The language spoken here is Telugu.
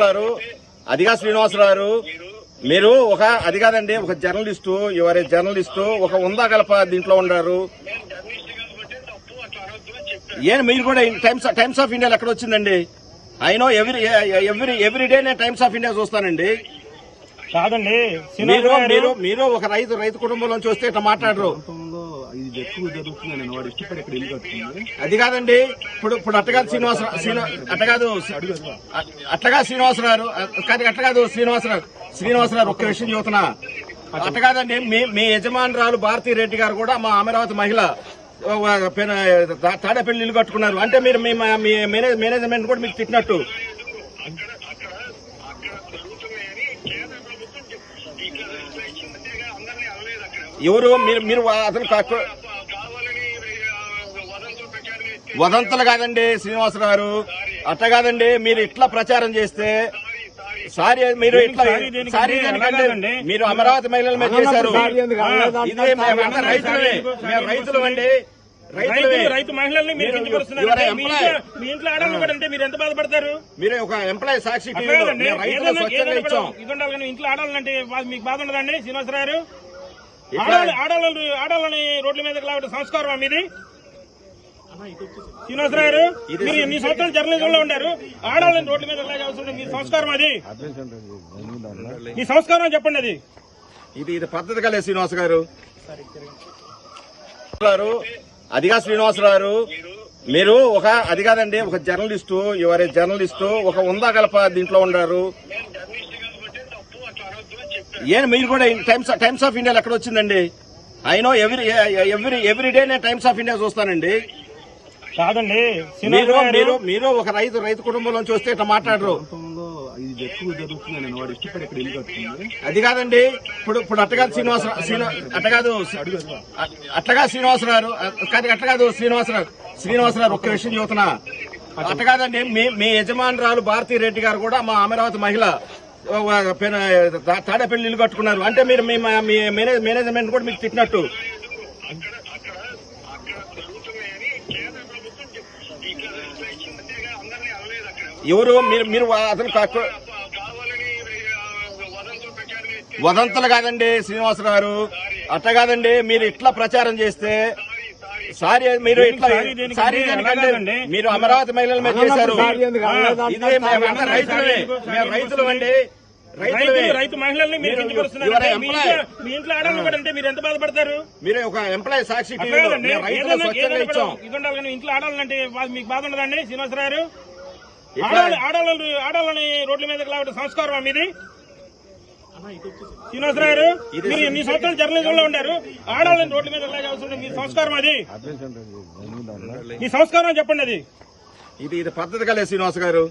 గారు అదిగా శ్రీనివాసరావు గారు మీరు ఒక అది కాదండి ఒక జర్నలిస్టు ఎవరి జర్నలిస్టు ఒక ఉందా గలప దీంట్లో ఉన్నారు ఏం మీరు కూడా టైమ్స్ టైమ్స్ ఆఫ్ ఇండియాలో ఎక్కడ వచ్చిందండి? I know every every every day నేను టైమ్స్ ఆఫ్ ఇండియా చూస్తానండి. కాదండి మీరు మీరు ఒక రైతు రైతు కుటుంబంలోంచి వస్తే ఇట్లా మాట్లాడరు. ఇది ఎక్కువ జరుగుతుందని వాడు ఇష్టపడి ఇక్కడ ఇల్లు కట్టుకుంది. అది కాదండి ఇప్పుడు ఇప్పుడు అట్టగాదు శ్రీనివాసరావు శ్రీనివా అట్టగాదు అట్టగా శ్రీనివాసరావు కాదు అట్టగాదు శ్రీనివాసరావు శ్రీనివాసరావు ఒక్క విషయం చెబుతున్నా. అట్టగాదండి మీ మీ యజమానురాలు భారతీ రెడ్డి గారు కూడా మా అమరావతి మహిళ తాడేపల్లి ఇల్లు కట్టుకున్నారు. అంటే మీరు మీ మా- మీ మేనేజ్- మేనేజ్మెంట్ కూడా మీకు తిట్టినట్టు. ఎవరు? మీరు మీరు అతను వదంతులు కాదండి శ్రీనివాసరావు గారు. అట్ట కాదండి మీరు ఇట్లా ప్రచారం చేస్తే సారీ మీరు ఇట్లా సారీ దేనికండి? మీరు అమరావతి మహిళల మీద చేశారు. ఇదే రైతులమే. మేము అండి రైతు మహిళల్ని మీరు మీ. ఇంట్లో- మీ ఇంట్లో ఆడవాళ్ళు కూడా అంటే మీరు ఎంత బాధపడతారు? మీరే ఒక ఎంప్లాయీ సాక్షి ఇంట్లో ఆడాలంటే మీకు బాధ ఉండదండి శ్రీనివాసరావు గారు? ఆడవాళ్ళు ఆడవాళ్ళని రోడ్ల మీద లాగడం సంస్కారం మీది? శ్రీనివాసరావు గారు మీరు ఎన్ని సంవత్సరాలు జర్నలిజంలో ఉండారు ఆడవాళ్ళని రోడ్ల మీద లాగాల్సిన మీ సంస్కారం అది? మీ సంస్కారం చెప్పండి అది. ఇది ఇది పద్ధతి కలే శ్రీనివాస్ గారు. గారు అదిగా శ్రీనివాసరావు గారు మీరు ఒక అది కాదండి ఒక జర్నలిస్టు ఎవరి జర్నలిస్టు ఒక ఉందా గలప దీంట్లో ఉన్నారు? ఏం మీరు కూడా టైమ్స్ టైమ్స్ ఆఫ్ ఇండియాలో ఎక్కడ వచ్చిందండి? I know every every every day నేను టైమ్స్ ఆఫ్ ఇండియా చూస్తానండి. కాదండి మీరు మీరు ఒక రైతు రైతు కుటుంబంలోంచి వస్తే ఇట్లా మాట్లాడరు. ఇది ఎక్కువ జరుగుతుందని వాడు ఇష్టపడి ఇక్కడ ఇల్లు కట్టుకుంది అది కాదండి ఇప్పుడు ఇప్పుడు అట్టగాదు శ్రీనివాసరావు శ్రీనివా అట్టగాదు అట్టగా శ్రీనివాసరావు కాదు అట్టగాదు శ్రీనివాసరావు శ్రీనివాసరావు ఒక్క విషయం చెబుతున్నా అట్టగాదండి మీ మీ యజమానురాలు భారతీ రెడ్డి గారు కూడా మా అమరావతి మహిళ తాడేపల్లి ఇల్లు కట్టుకున్నారు అంటే మీరు మీ మా- మీ మేనేజ్- మేనేజ్మెంట్ కూడా మీకు తిట్టినట్టు ఎవరు? మీరు మీరు అతను వదంతులు కాదండి శ్రీనివాసరావు గారు. అట్ట కాదండి మీరు ఇట్లా ప్రచారం చేస్తే సారీ మీరు ఇట్లా సారీ దేనికండి? మీరు అమరావతి మహిళల మీద చేశారు. ఇదే మేమంతా రైతులమే. మేము రైతులు అండి. రైతు మహిళల్ని మీరు మీరు- మీ. ఇంట్లో- కూడా అంటే ఎంత బాధపడతారు? మీరే ఒక ఎంప్లాయీ సాక్షి రైతులు ఇంట్లో ఆడాలంటే మీకు బాధ ఉండదండి శ్రీనివాసరావు ఆడవాళ్ళు ఆడవాళ్ళు ఆడవాళ్ళని రోడ్ల మీద? లాగడం సంస్కారం మీది శ్రీనివాసరావు గారు మీరు ఎన్ని సంవత్సరాలు జర్నలిజంలో ఉండారు ఆడవాళ్ళని రోడ్ల మీద మీ సంస్కారం అది. మీ సంస్కారం చెప్పండి అది. ఇది ఇది పద్ధతి కలే శ్రీనివాస్ గారు.